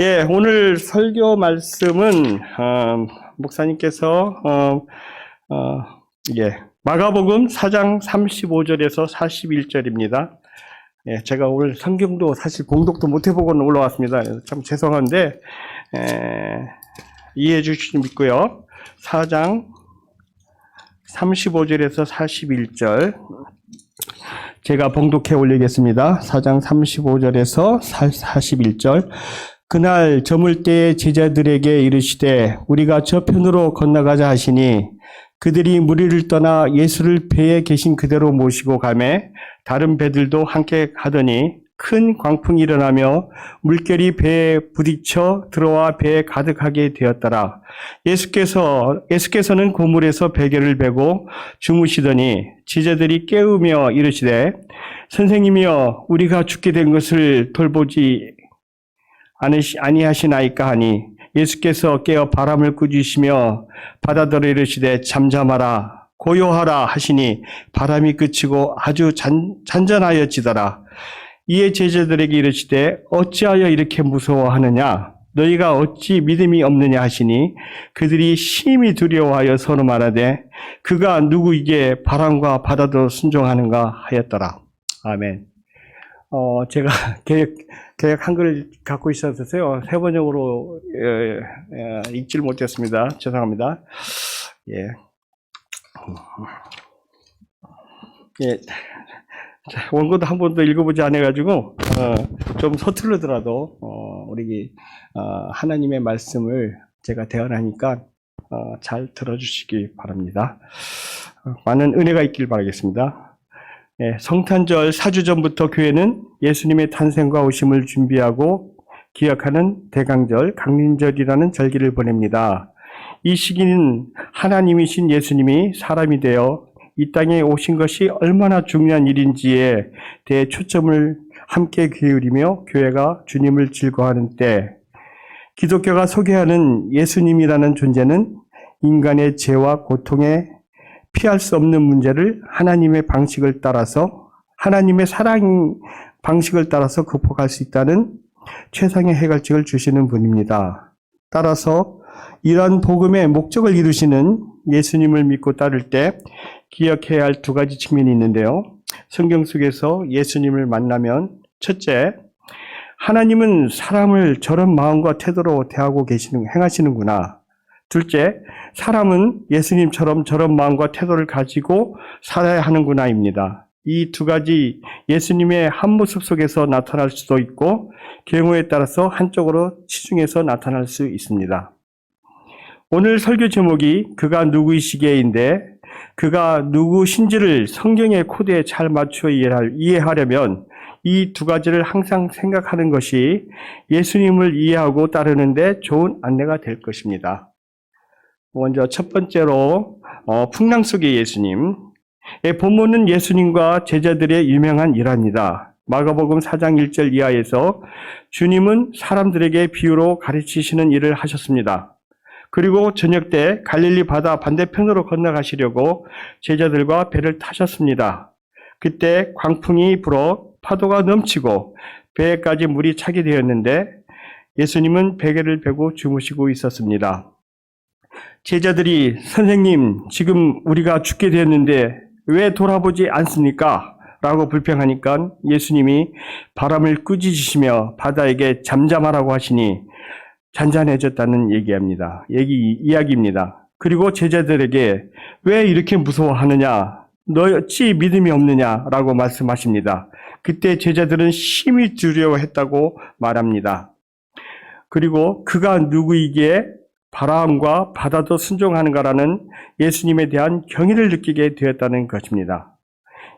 예, 오늘 설교 말씀은 어, 목사님께서 어, 어, 예, 마가복음 4장 35절에서 41절입니다. 예, 제가 오늘 성경도 사실 봉독도 못 해보고는 올라왔습니다. 참 죄송한데 에, 이해해 주시면 믿고요. 4장 35절에서 41절 제가 봉독해 올리겠습니다. 4장 35절에서 41절 그날 저물 때 제자들에게 이르시되 우리가 저편으로 건너가자 하시니 그들이 무리를 떠나 예수를 배에 계신 그대로 모시고 가매 다른 배들도 함께 가더니 큰 광풍이 일어나며 물결이 배에 부딪혀 들어와 배에 가득하게 되었더라. 예수께서 예수께서는 고물에서 베개를 베고 주무시더니 제자들이 깨우며 이르시되 선생님이여 우리가 죽게 된 것을 돌보지 아니하시나이까 하니 예수께서 깨어 바람을 꾸짖으시며 바다더러 이르시되 잠잠하라 고요하라 하시니 바람이 그치고 아주 잔, 잔잔하여 지더라. 이에 제자들에게 이르시되 어찌하여 이렇게 무서워하느냐? 너희가 어찌 믿음이 없느냐 하시니 그들이 심히 두려워하여 서로 말하되 그가 누구에게 바람과 바다도 순종하는가 하였더라. 아멘. 어, 제가 계획, 계획 한글을 갖고 있었어요. 세 번역으로, 예, 예, 읽지를 못했습니다. 죄송합니다. 예. 예. 자, 원고도 한 번도 읽어보지 않아가지고, 어, 좀 서툴르더라도, 어, 우리, 어, 하나님의 말씀을 제가 대언하니까, 어, 잘 들어주시기 바랍니다. 어, 많은 은혜가 있길 바라겠습니다. 예, 성탄절 4주 전부터 교회는 예수님의 탄생과 오심을 준비하고 기억하는 대강절, 강림절이라는 절기를 보냅니다. 이 시기는 하나님이신 예수님이 사람이 되어 이 땅에 오신 것이 얼마나 중요한 일인지에 대해 초점을 함께 기울이며 교회가 주님을 즐거워하는 때, 기독교가 소개하는 예수님이라는 존재는 인간의 죄와 고통에 피할 수 없는 문제를 하나님의 방식을 따라서 하나님의 사랑 방식을 따라서 극복할 수 있다는 최상의 해결책을 주시는 분입니다. 따라서 이러한 복음의 목적을 이루시는 예수님을 믿고 따를 때 기억해야 할 두 가지 측면이 있는데요. 성경 속에서 예수님을 만나면 첫째, 하나님은 사람을 저런 마음과 태도로 대하고 계시는 행하시는구나. 둘째, 사람은 예수님처럼 저런 마음과 태도를 가지고 살아야 하는구나입니다. 이 두 가지 예수님의 한 모습 속에서 나타날 수도 있고 경우에 따라서 한쪽으로 치중해서 나타날 수 있습니다. 오늘 설교 제목이 그가 누구이시게인데 그가 누구신지를 성경의 코드에 잘 맞추어 이해하려면 이 두 가지를 항상 생각하는 것이 예수님을 이해하고 따르는데 좋은 안내가 될 것입니다. 먼저 첫 번째로 어, 풍랑 속의 예수님. 의 본문은 예수님과 제자들의 유명한 일화입니다. 마가복음 4장 1절 이하에서 주님은 사람들에게 비유로 가르치시는 일을 하셨습니다. 그리고 저녁 때 갈릴리 바다 반대편으로 건너가시려고 제자들과 배를 타셨습니다. 그때 광풍이 불어 파도가 넘치고 배에까지 물이 차게 되었는데 예수님은 베개를 베고 주무시고 있었습니다. 제자들이 선생님, 지금 우리가 죽게 되었는데 왜 돌아보지 않습니까? 라고 불평하니까 예수님이 바람을 꾸짖으시며 바다에게 잠잠하라고 하시니 잔잔해졌다는 얘기합니다. 얘기, 이야기입니다. 그리고 제자들에게 왜 이렇게 무서워하느냐? 너 어찌 믿음이 없느냐? 라고 말씀하십니다. 그때 제자들은 심히 두려워했다고 말합니다. 그리고 그가 누구이기에 바람과 바다도 순종하는가라는 예수님에 대한 경의를 느끼게 되었다는 것입니다.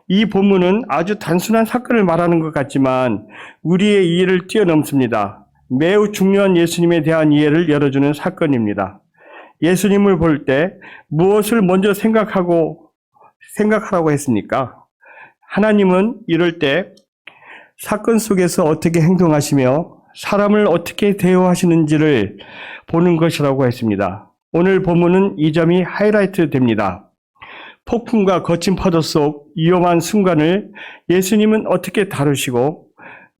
이 본문은 아주 단순한 사건을 말하는 것 같지만 우리의 이해를 뛰어넘습니다. 매우 중요한 예수님에 대한 이해를 열어주는 사건입니다. 예수님을 볼 때 무엇을 먼저 생각하고 생각하라고 했습니까? 하나님은 이럴 때 사건 속에서 어떻게 행동하시며 사람을 어떻게 대우하시는지를 보는 것이라고 했습니다. 오늘 본문은 이 점이 하이라이트 됩니다. 폭풍과 거친 파도 속 위험한 순간을 예수님은 어떻게 다루시고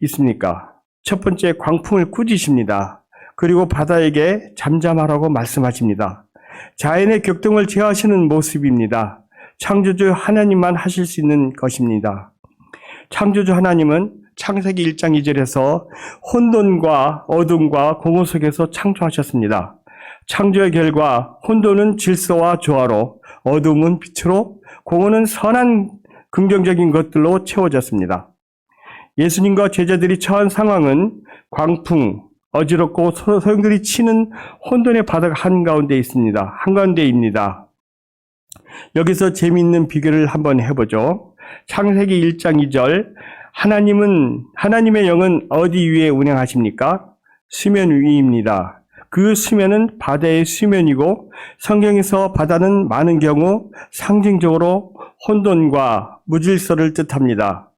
있습니까? 첫 번째 광풍을 꾸짖습니다. 그리고 바다에게 잠잠하라고 말씀하십니다. 자연의 격동을 제어하시는 모습입니다. 창조주 하나님만 하실 수 있는 것입니다. 창조주 하나님은 창세기 1장 2절에서 혼돈과 어둠과 공허 속에서 창조하셨습니다. 창조의 결과 혼돈은 질서와 조화로 어둠은 빛으로 공허는 선한 긍정적인 것들로 채워졌습니다. 예수님과 제자들이 처한 상황은 광풍, 어지럽고 소- 소용돌이 치는 혼돈의 바다가 한가운데 있습니다. 한가운데입니다. 여기서 재미있는 비교를 한번 해보죠. 창세기 1장 2절 하나님은 하나님의 영은 어디 위에 운행하십니까? 수면 위입니다. 그 수면은 바다의 수면이고 성경에서 바다는 많은 경우 상징적으로 혼돈과 무질서를 뜻합니다.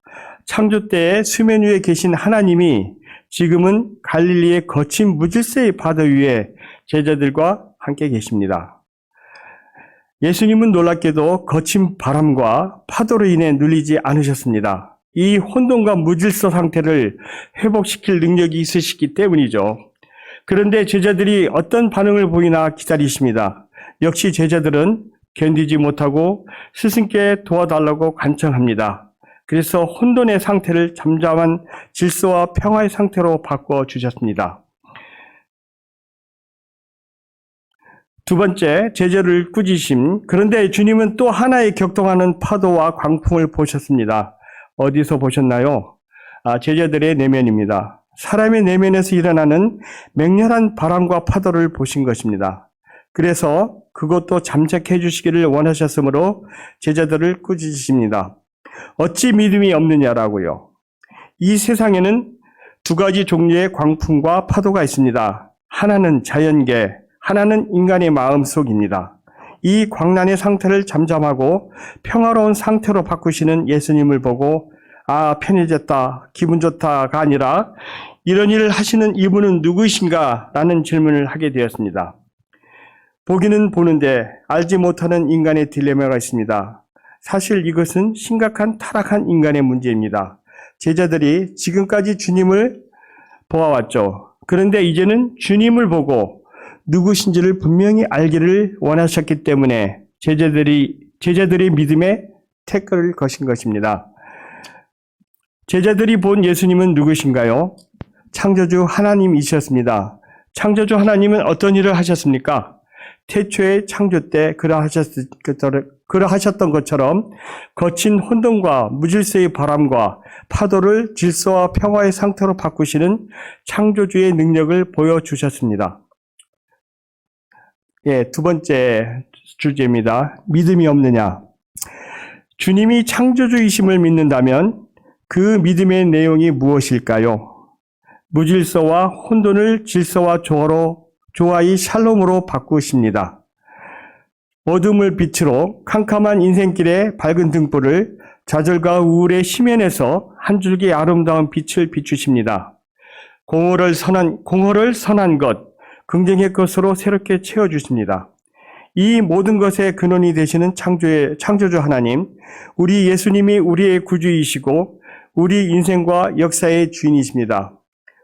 창조 때에 수면 위에 계신 하나님이 지금은 갈릴리의 거친 무질서의 바다 위에 제자들과 함께 계십니다. 예수님은 놀랍게도 거친 바람과 파도로 인해 눌리지 않으셨습니다. 이 혼돈과 무질서 상태를 회복시킬 능력이 있으시기 때문이죠. 그런데 제자들이 어떤 반응을 보이나 기다리십니다. 역시 제자들은 견디지 못하고 스승께 도와달라고 간청합니다. 그래서 혼돈의 상태를 잠잠한 질서와 평화의 상태로 바꿔 주셨습니다. 두 번째, 제자를 꾸짖심. 그런데 주님은 또 하나의 격동하는 파도와 광풍을 보셨습니다. 어디서 보셨나요? 아, 제자들의 내면입니다. 사람의 내면에서 일어나는 맹렬한 바람과 파도를 보신 것입니다. 그래서 그것도 잠적해 주시기를 원하셨으므로 제자들을 꾸짖으십니다. 어찌 믿음이 없느냐라고요. 이 세상에는 두 가지 종류의 광풍과 파도가 있습니다. 하나는 자연계, 하나는 인간의 마음 속입니다. 이 광란의 상태를 잠잠하고 평화로운 상태로 바꾸시는 예수님을 보고 아 편해졌다 기분 좋다가 아니라 이런 일을 하시는 이분은 누구이신가 라는 질문을 하게 되었습니다. 보기는 보는데 알지 못하는 인간의 딜레마가 있습니다. 사실 이것은 심각한 타락한 인간의 문제입니다. 제자들이 지금까지 주님을 보아왔죠. 그런데 이제는 주님을 보고 누구신지를 분명히 알기를 원하셨기 때문에 제자들이 제자들의 믿음에 태클을 거신 것입니다. 제자들이 본 예수님은 누구신가요? 창조주 하나님이셨습니다. 창조주 하나님은 어떤 일을 하셨습니까? 태초의 창조 때 그러하셨, 그러하셨던 것처럼 거친 혼돈과 무질서의 바람과 파도를 질서와 평화의 상태로 바꾸시는 창조주의 능력을 보여주셨습니다. 예, 두 번째 주제입니다. 믿음이 없느냐. 주님이 창조주이심을 믿는다면 그 믿음의 내용이 무엇일까요? 무질서와 혼돈을 질서와 조화로, 조화의 샬롬으로 바꾸십니다. 어둠을 빛으로 캄캄한 인생길의 밝은 등불을 좌절과 우울의 심연에서 한 줄기 아름다운 빛을 비추십니다. 공허를 선한, 공허를 선한 것, 긍정의 것으로 새롭게 채워주십니다. 이 모든 것의 근원이 되시는 창조의, 창조주 하나님, 우리 예수님이 우리의 구주이시고 우리 인생과 역사의 주인이십니다.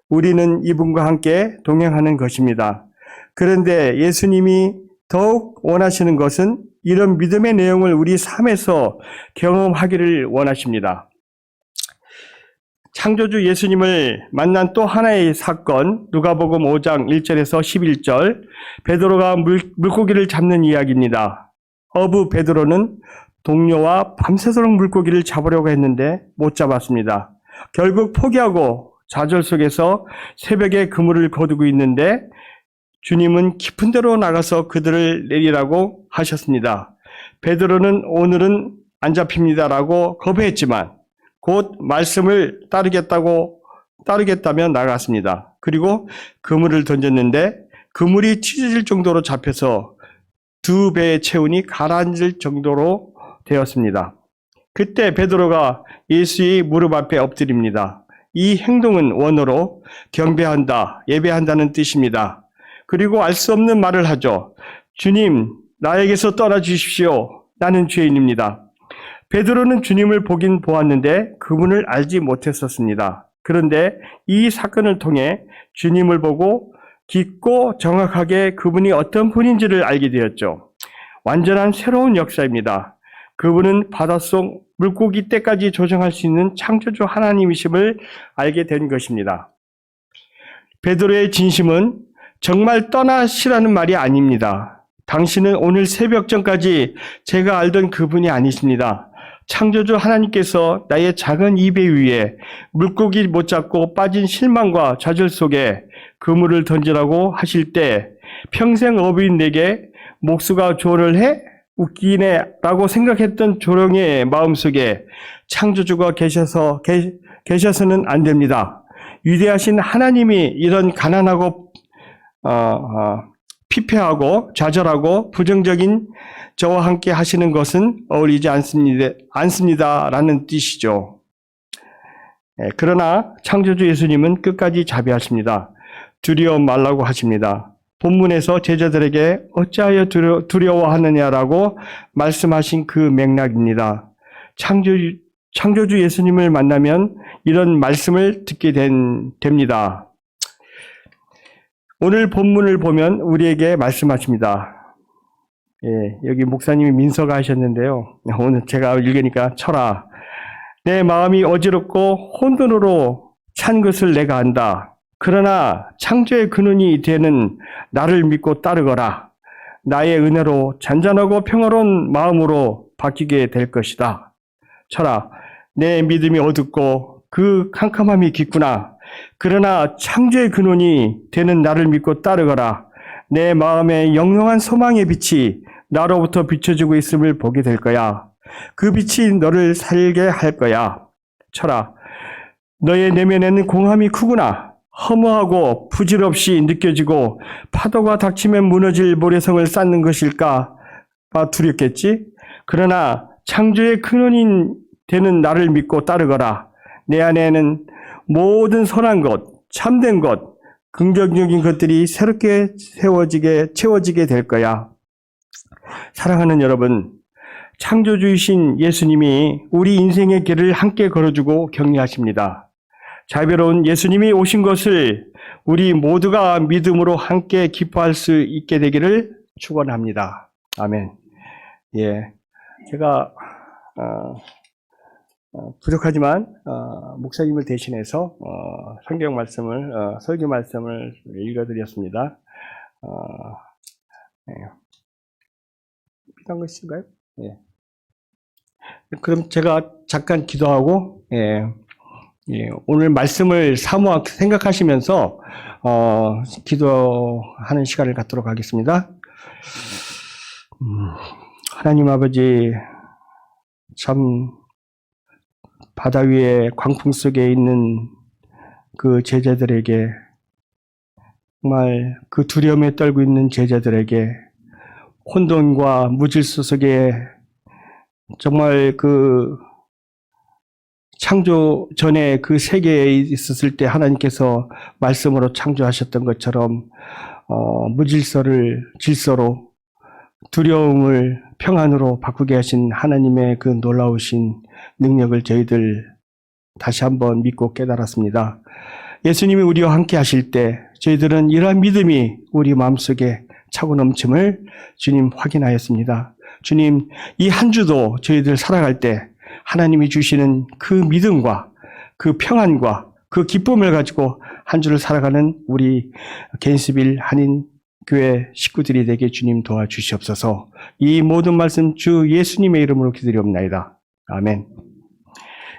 우리는 이분과 함께 동행하는 것입니다. 그런데 예수님이 더욱 원하시는 것은 이런 믿음의 내용을 우리 삶에서 경험하기를 원하십니다. 창조주 예수님을 만난 또 하나의 사건, 누가복음 5장 1절에서 11절, 베드로가 물, 물고기를 잡는 이야기입니다. 어부 베드로는 동료와 밤새도록 물고기를 잡으려고 했는데 못 잡았습니다. 결국 포기하고 좌절 속에서 새벽에 그물을 거두고 있는데 주님은 깊은 데로 나가서 그들을 내리라고 하셨습니다. 베드로는 오늘은 안 잡힙니다라고 거부했지만 곧 말씀을 따르겠다고 따르겠다며 나갔습니다. 그리고 그물을 던졌는데 그물이 찢어질 정도로 잡혀서 두 배의 체온이 가라앉을 정도로 되었습니다. 그때 베드로가 예수의 무릎 앞에 엎드립니다. 이 행동은 원어로 경배한다, 예배한다는 뜻입니다. 그리고 알 수 없는 말을 하죠. 주님, 나에게서 떠나 주십시오. 나는 죄인입니다. 베드로는 주님을 보긴 보았는데 그분을 알지 못했었습니다. 그런데 이 사건을 통해 주님을 보고 깊고 정확하게 그분이 어떤 분인지를 알게 되었죠. 완전한 새로운 역사입니다. 그분은 바닷속 물고기 때까지 조정할 수 있는 창조주 하나님이심을 알게 된 것입니다. 베드로의 진심은 정말 떠나시라는 말이 아닙니다. 당신은 오늘 새벽 전까지 제가 알던 그분이 아니십니다. 창조주 하나님께서 나의 작은 입에 위에 물고기 못 잡고 빠진 실망과 좌절 속에 그물을 던지라고 하실 때 평생 어부인 내게 목수가 조언을 해? 웃기네 라고 생각했던 조롱의 마음속에 창조주가 계셔서 계, 계셔서는 안 됩니다. 위대하신 하나님이 이런 가난하고 어, 어, 피폐하고 좌절하고 부정적인 저와 함께 하시는 것은 어울리지 않습니다. 않습니다라는 뜻이죠. 예, 그러나 창조주 예수님은 끝까지 자비하십니다. 두려워 말라고 하십니다. 본문에서 제자들에게 어찌하여 두려, 두려워하느냐라고 말씀하신 그 맥락입니다. 창조주, 창조주 예수님을 만나면 이런 말씀을 듣게 된, 됩니다. 오늘 본문을 보면 우리에게 말씀하십니다. 예, 여기 목사님이 민서가 하셨는데요. 오늘 제가 읽으니까 철아, 내 마음이 어지럽고 혼돈으로 찬 것을 내가 안다. 그러나 창조의 근원이 되는 나를 믿고 따르거라. 나의 은혜로 잔잔하고 평화로운 마음으로 바뀌게 될 것이다. 철아, 내 믿음이 어둡고 그 캄캄함이 깊구나. 그러나 창조의 근원이 되는 나를 믿고 따르거라. 내 마음에 영롱한 소망의 빛이 나로부터 비춰지고 있음을 보게 될 거야. 그 빛이 너를 살게 할 거야. 철아, 너의 내면에는 공함이 크구나. 허무하고 부질없이 느껴지고 파도가 닥치면 무너질 모래성을 쌓는 것일까 봐 두렵겠지? 그러나 창조의 근원인 되는 나를 믿고 따르거라. 내 안에는 모든 선한 것, 참된 것, 긍정적인 것들이 새롭게 세워지게, 채워지게 될 거야. 사랑하는 여러분, 창조주이신 예수님이 우리 인생의 길을 함께 걸어주고 격려하십니다. 자비로운 예수님이 오신 것을 우리 모두가 믿음으로 함께 기뻐할 수 있게 되기를 축원합니다. 아멘. 예, 제가 어, 어, 부족하지만 어, 목사님을 대신해서 어, 성경 말씀을 어, 설교 말씀을 읽어드렸습니다. 어, 예. 필요한 것인가요? 예. 그럼 제가 잠깐 기도하고 예, 예, 오늘 말씀을 사모하게 생각하시면서 어, 기도하는 시간을 갖도록 하겠습니다. 음, 하나님 아버지 참 바다 위에 광풍 속에 있는 그 제자들에게 정말 그 두려움에 떨고 있는 제자들에게 혼돈과 무질서 속에 정말 그 창조 전에 그 세계에 있었을 때 하나님께서 말씀으로 창조하셨던 것처럼 어, 무질서를 질서로 두려움을 평안으로 바꾸게 하신 하나님의 그 놀라우신 능력을 저희들 다시 한번 믿고 깨달았습니다. 예수님이 우리와 함께 하실 때 저희들은 이러한 믿음이 우리 마음속에 차고 넘침을 주님 확인하였습니다. 주님, 이 한 주도 저희들 살아갈 때 하나님이 주시는 그 믿음과 그 평안과 그 기쁨을 가지고 한 주를 살아가는 우리 겐스빌 한인 교회 식구들이 되게 주님 도와주시옵소서. 이 모든 말씀 주 예수님의 이름으로 기드리옵나이다. 아멘.